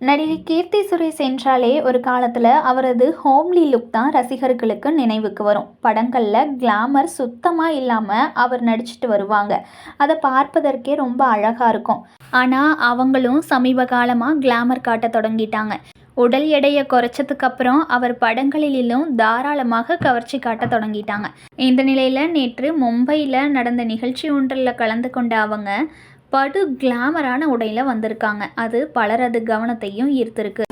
நடிகை கீர்த்தி சுரேஷ் என்றாலே ஒரு காலத்தில் அவரது ஹோம்லி லுக் தான் ரசிகர்களுக்கு நினைவுக்கு வரும். படங்களில் கிளாமர் சுத்தமாக இல்லாமல் அவர் நடிச்சிட்டு வருவாங்க. அதை பார்ப்பதற்கே ரொம்ப அழகாக இருக்கும். ஆனால் அவங்களும் சமீப காலமாக கிளாமர் காட்ட தொடங்கிட்டாங்க. உடல் எடையை குறைச்சதுக்கு அப்புறம் அவர் படங்களிலும் தாராளமாக கவர்ச்சி காட்ட தொடங்கிட்டாங்க. இந்த நிலையில் நேற்று மும்பையில் நடந்த நிகழ்ச்சி ஒன்றில் கலந்து கொண்ட அவங்க படு கிளாமரான உடையில் வந்திருக்காங்க. அது பலரது கவனத்தையும் ஈர்த்திருக்கு.